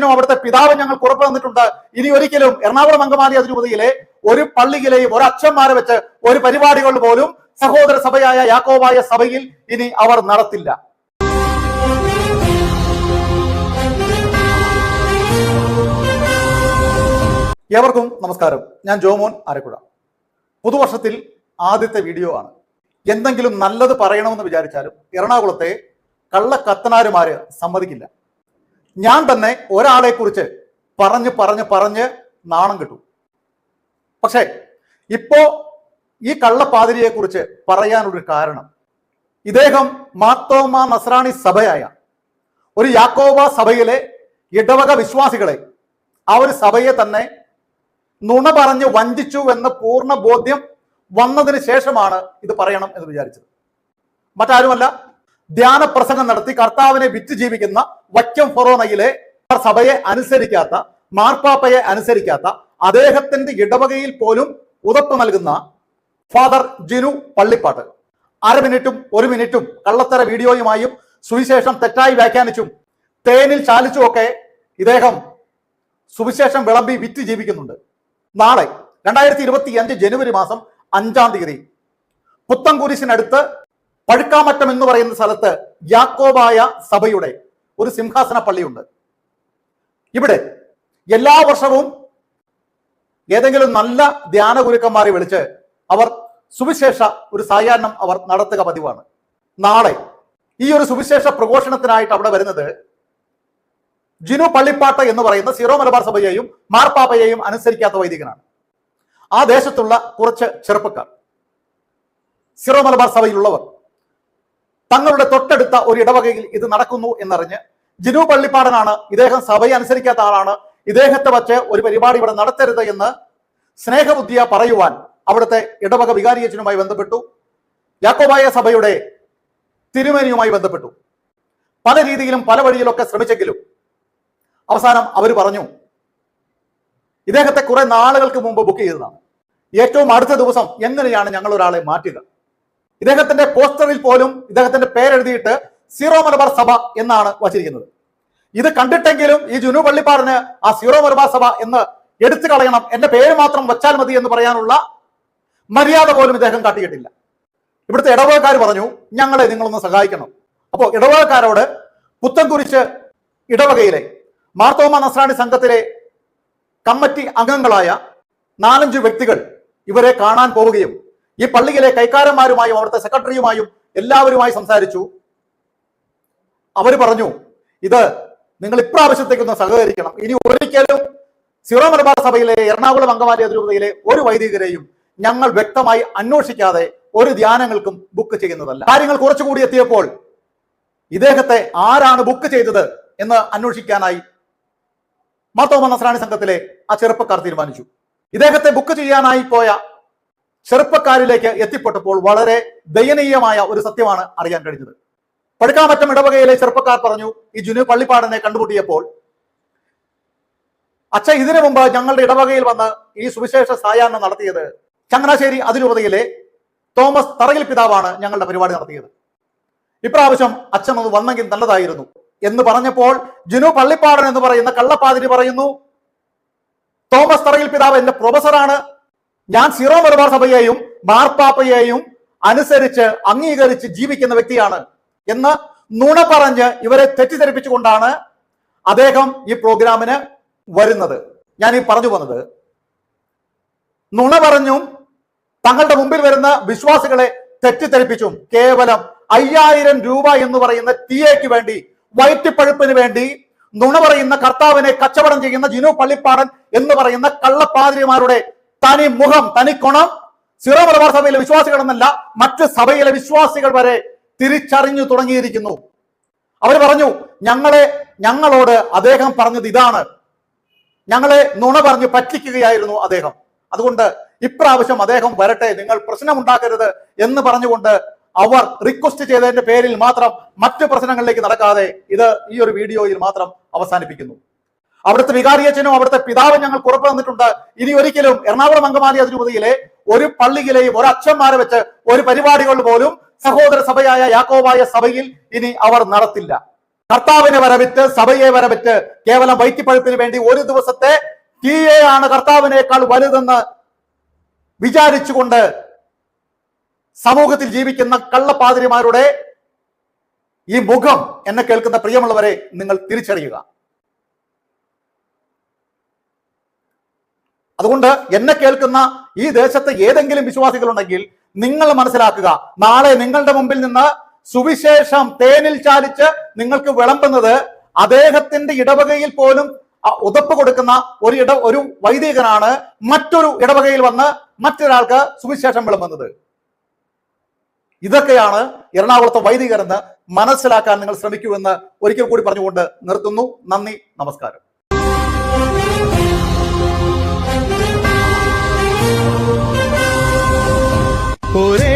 വികാരിയച്ഛനും അവിടുത്തെ പിതാവും ഞങ്ങൾക്ക് ഉറപ്പ് തന്നിട്ടുണ്ട് ഇനി ഒരിക്കലും എറണാകുളം അങ്കമാലി അതിരൂപതയിലെ ഒരു പള്ളിയിലെയും ഒരു അച്ഛന്മാരെ വെച്ച് ഒരു പരിപാടികൾ പോലും സഹോദര സഭയായ യാക്കോബായ സഭയിൽ ഇനി അവർ നടത്തില്ല. ഏവർക്കും നമസ്കാരം. ഞാൻ ജോമോൻ ആരക്കുഴ. പുതുവർഷത്തിൽ ആദ്യത്തെ വീഡിയോ ആണ്. എന്തെങ്കിലും നല്ലത് പറയണമെന്ന് വിചാരിച്ചാലും എറണാകുളത്തെ കള്ളക്കത്തനാരുമാര് സമ്മതിക്കില്ല. ഞാൻ തന്നെ ഒരാളെ കുറിച്ച് പറഞ്ഞ് പറഞ്ഞ് പറഞ്ഞ് നാണം കിട്ടും. പക്ഷേ ഇപ്പോ ഈ കള്ളപ്പാതിരിയെ കുറിച്ച് പറയാനൊരു കാരണം ഇദ്ദേഹം മാത്തോമ നസ്രാണി സഭയായ ഒരു യാക്കോബ സഭയിലെ ഇടവക വിശ്വാസികളെ ആ ഒരു സഭയെ തന്നെ നുണ പറഞ്ഞ് വഞ്ചിച്ചു എന്ന പൂർണ ബോധ്യം വന്നതിന് ശേഷമാണ് ഇത് പറയണം എന്ന് വിചാരിച്ചത്. മറ്റാരുമല്ല ധ്യാന പ്രസംഗം നടത്തി കർത്താവിനെ വിറ്റ് ജീവിക്കുന്ന വക്കം ഫൊറോണയിലെ സഭയെ അനുസരിക്കാത്ത മാർപ്പാപ്പയെ അനുസരിക്കാത്ത അദ്ദേഹത്തിന്റെ ഇടവകയിൽ പോലും ഉതപ്പ് നൽകുന്ന ഫാദർ ജിനു പള്ളിപ്പാട്ട്. അര മിനിറ്റും ഒരു മിനിറ്റും കള്ളത്തര വീഡിയോയുമായും സുവിശേഷം തെറ്റായി വ്യാഖ്യാനിച്ചും തേനിൽ ചാലിച്ചുമൊക്കെ ഇദ്ദേഹം സുവിശേഷം വിളമ്പി വിറ്റ് ജീവിക്കുന്നുണ്ട്. നാളെ രണ്ടായിരത്തി ഇരുപത്തി അഞ്ച് ജനുവരി മാസം അഞ്ചാം തീയതി പുത്തൻകുരിശിനടുത്ത് പഴുക്കാമറ്റം എന്ന് പറയുന്ന സ്ഥലത്ത് യാക്കോബായ സഭയുടെ ഒരു സിംഹാസന പള്ളിയുണ്ട്. ഇവിടെ എല്ലാ വർഷവും ഏതെങ്കിലും നല്ല ധ്യാന ഗുരുക്കന്മാരെ വിളിച്ച് അവർ സുവിശേഷ ഒരു സായാഹ്നം അവർ നടത്തുക പതിവാണ്. നാളെ ഈ ഒരു സുവിശേഷ പ്രഘോഷണത്തിനായിട്ട് അവിടെ വരുന്നത് ജിനു പള്ളിപ്പാട്ട എന്ന് പറയുന്ന സിറോ മലബാർ സഭയെയും മാർപ്പാപ്പയെയും അനുസരിക്കാത്ത വൈദികനാണ്. ആ ദേശത്തുള്ള കുറച്ച് ചെറുപ്പക്കാർ സിറോ മലബാർ സഭയിലുള്ളവർ. തങ്ങളുടെ തൊട്ടടുത്ത ഒരു ഇടവകയിൽ ഇത് നടക്കുന്നു എന്നറിഞ്ഞ് ജിനു പള്ളിപ്പാടനാണ് ഇദ്ദേഹം സഭയെ അനുസരിക്കാത്ത ആളാണ്. ഇദ്ദേഹത്തെ വച്ച് ഒരു പരിപാടി ഇവിടെ നടത്തരുത് എന്ന് സ്നേഹബുദ്ധിയ പറയുവാൻ അവിടുത്തെ ഇടവക വികാരിയച്ചനുമായി ബന്ധപ്പെട്ടു. യാക്കോബായ സഭയുടെ തിരുമേനിയുമായി ബന്ധപ്പെട്ടു. പല രീതിയിലും പല വഴിയിലൊക്കെ ശ്രമിച്ചെങ്കിലും അവസാനം അവർ പറഞ്ഞു ഇദ്ദേഹത്തെ കുറെ നാളുകൾക്ക് മുമ്പ് ബുക്ക് ചെയ്തതാണ്. ഏറ്റവും അടുത്ത ദിവസം എങ്ങനെയാണ് ഞങ്ങൾ ഒരാളെ മാറ്റുക? ഇദ്ദേഹത്തിന്റെ പോസ്റ്ററിൽ പോലും ഇദ്ദേഹത്തിന്റെ പേരെഴുതിയിട്ട് സീറോ മലബാർ സഭ എന്നാണ് വച്ചിരിക്കുന്നത്. ഇത് കണ്ടിട്ടെങ്കിലും ഈ ജുനു പള്ളിപ്പാടിന് ആ സീറോ മലബാർ സഭ എന്ന് എടുത്തു കളയണം എന്റെ പേര് മാത്രം വച്ചാൽ മതി എന്ന് പറയാനുള്ള മര്യാദ പോലും ഇദ്ദേഹം കാട്ടിയിട്ടില്ല. ഇവിടുത്തെ ഇടവകക്കാർ പറഞ്ഞു ഞങ്ങളെ നിങ്ങളൊന്ന് സഹായിക്കണം. അപ്പോൾ ഇടവകക്കാരോട് പുത്തൻകുരിശ് ഇടവകയിലെ മാർത്തോമ നസ്രാണി സംഘത്തിലെ കമ്മിറ്റി അംഗങ്ങളായ നാലഞ്ച് വ്യക്തികൾ ഇവരെ കാണാൻ പോവുകയും ഈ പള്ളിയിലെ കൈക്കാരന്മാരുമായും അവിടുത്തെ സെക്രട്ടറിയുമായും എല്ലാവരുമായി സംസാരിച്ചു. അവർ പറഞ്ഞു ഇത് നിങ്ങൾ ഇപ്രാവശ്യത്തേക്കൊന്ന് സഹകരിക്കണം. ഇനി ഒരിക്കലും സിറോ മലബാർ സഭയിലെ എറണാകുളം അങ്കമാലി അതിരൂപതയിലെ ഒരു വൈദികരെയും ഞങ്ങൾ വ്യക്തമായി അന്വേഷിക്കാതെ ഒരു ധ്യാനങ്ങൾക്കും ബുക്ക് ചെയ്യുന്നതല്ല. കാര്യങ്ങൾ കുറച്ചുകൂടി എത്തിയപ്പോൾ ഇദ്ദേഹത്തെ ആരാണ് ബുക്ക് ചെയ്തത് എന്ന് അന്വേഷിക്കാനായി മാത്തോമ നസ്രാണി സംഘത്തിലെ ആ ചെറുപ്പക്കാർ തീരുമാനിച്ചു. ഇദ്ദേഹത്തെ ബുക്ക് ചെയ്യാനായി പോയ ചെറുപ്പക്കാരിലേക്ക് എത്തിപ്പെട്ടപ്പോൾ വളരെ ദയനീയമായ ഒരു സത്യമാണ് അറിയാൻ കഴിഞ്ഞത്. പടുക്കാമറ്റം ഇടവകയിലെ ചെറുപ്പക്കാർ പറഞ്ഞു ഈ ജുനു പള്ളിപ്പാടനെ കണ്ടുമുട്ടിയപ്പോൾ അച്ഛ ഇതിനു മുമ്പ് ഞങ്ങളുടെ ഇടവകയിൽ വന്ന് ഈ സുവിശേഷ സായാഹ്നം നടത്തിയത് ചങ്ങനാശ്ശേരി അതിരൂപതയിലെ തോമസ് തറയിൽ പിതാവാണ് ഞങ്ങളുടെ പരിപാടി നടത്തിയത്. ഇപ്രാവശ്യം അച്ഛൻ ഒന്ന് വന്നെങ്കിൽ നല്ലതായിരുന്നു. എന്ന് പറഞ്ഞപ്പോൾ ജിനു പള്ളിപ്പാടൻ എന്ന് പറയുന്ന കള്ളപ്പാതിരി പറയുന്നു തോമസ് തറയിൽ പിതാവ് എന്റെ പ്രൊഫസറാണ് ഞാൻ സീറോ മലബാർ സഭയെയും മാർപ്പാപ്പയെയും അനുസരിച്ച് അംഗീകരിച്ച് ജീവിക്കുന്ന വ്യക്തിയാണ് എന്ന് നുണ പറഞ്ഞ് ഇവരെ തെറ്റിദ്ധരിപ്പിച്ചുകൊണ്ടാണ് അദ്ദേഹം ഈ പ്രോഗ്രാമിന് വരുന്നത്. ഞാൻ ഈ പറഞ്ഞു വന്നത് നുണ പറഞ്ഞും തങ്ങളുടെ മുമ്പിൽ വരുന്ന വിശ്വാസികളെ തെറ്റിദ്ധരിപ്പിച്ചും കേവലം അയ്യായിരം രൂപ എന്ന് പറയുന്ന തീയയ്ക്ക് വേണ്ടി വയറ്റിപ്പഴുപ്പിന് വേണ്ടി നുണ പറയുന്ന കർത്താവിനെ കച്ചവടം ചെയ്യുന്ന ജിനു പള്ളിപ്പാടൻ എന്ന് പറയുന്ന കള്ളപ്പാതിരിമാരുടെ തനി മുഖം തനി കൊണം സിറോ മലബാർ സഭയിലെ വിശ്വാസികൾ എന്നല്ല മറ്റ് സഭയിലെ വിശ്വാസികൾ വരെ തിരിച്ചറിഞ്ഞു തുടങ്ങിയിരിക്കുന്നു. അവർ പറഞ്ഞു ഞങ്ങളെ ഞങ്ങളോട് അദ്ദേഹം പറഞ്ഞത് ഇതാണ്. ഞങ്ങളെ നുണ പറഞ്ഞ് പറ്റിക്കുകയായിരുന്നു അദ്ദേഹം. അതുകൊണ്ട് ഇപ്രാവശ്യം അദ്ദേഹം വരട്ടെ നിങ്ങൾ പ്രശ്നമുണ്ടാക്കരുത് എന്ന് പറഞ്ഞുകൊണ്ട് അവർ റിക്വസ്റ്റ് ചെയ്തതിന്റെ പേരിൽ മാത്രം മറ്റു പ്രശ്നങ്ങളിലേക്ക് നടക്കാതെ ഇത് ഈ ഒരു വീഡിയോയിൽ മാത്രം അവസാനിപ്പിക്കുന്നു. അവിടുത്തെ വികാരിയച്ഛനും അവിടുത്തെ പിതാവും ഞങ്ങൾ ഉറപ്പ് തന്നിട്ടുണ്ട്. ഇനി ഒരിക്കലും എറണാകുളം അങ്കമാലി അതിരൂപതയിലെ ഒരു പള്ളിയിലെയും ഒരു അച്ഛന്മാരെ വെച്ച് ഒരു പരിപാടികൾ പോലും സഹോദര സഭയായ യാക്കോബായ സഭയിൽ ഇനി അവർ നടത്തില്ല. കർത്താവിനെ വരവിറ്റ് സഭയെ വരവിറ്റ് കേവലം വൈറ്റിപ്പഴുപ്പിന് വേണ്ടി ഒരു ദിവസത്തെ തീയെ ആണ് കർത്താവിനേക്കാൾ വലുതെന്ന് വിചാരിച്ചുകൊണ്ട് സമൂഹത്തിൽ ജീവിക്കുന്ന കള്ളപ്പാതിരിമാരുടെ ഈ മുഖം എന്നെ കേൾക്കുന്ന പ്രിയമുള്ളവരെ നിങ്ങൾ തിരിച്ചറിയുക. അതുകൊണ്ട് എന്നെ കേൾക്കുന്ന ഈ ദേശത്തെ ഏതെങ്കിലും വിശ്വാസികളുണ്ടെങ്കിൽ നിങ്ങൾ മനസ്സിലാക്കുക നാളെ നിങ്ങളുടെ മുമ്പിൽ നിന്ന് സുവിശേഷം തേനിൽ ചാലിച്ച് നിങ്ങൾക്ക് വിളമ്പുന്നത് അദ്ദേഹത്തിന്റെ ഇടവകയിൽ പോലും ഉതപ്പ് കൊടുക്കുന്ന ഒരു ഇട ഒരു വൈദികനാണ് മറ്റൊരു ഇടവകയിൽ വന്ന് മറ്റൊരാൾക്ക് സുവിശേഷം വിളമ്പുന്നത്. ഇതൊക്കെയാണ് എറണാകുളത്തെ വൈദികരെന്ന് മനസ്സിലാക്കാൻ നിങ്ങൾ ശ്രമിക്കൂ എന്ന് ഒരിക്കൽ കൂടി പറഞ്ഞുകൊണ്ട് നിർത്തുന്നു. നന്ദി നമസ്കാരം. ഒരേ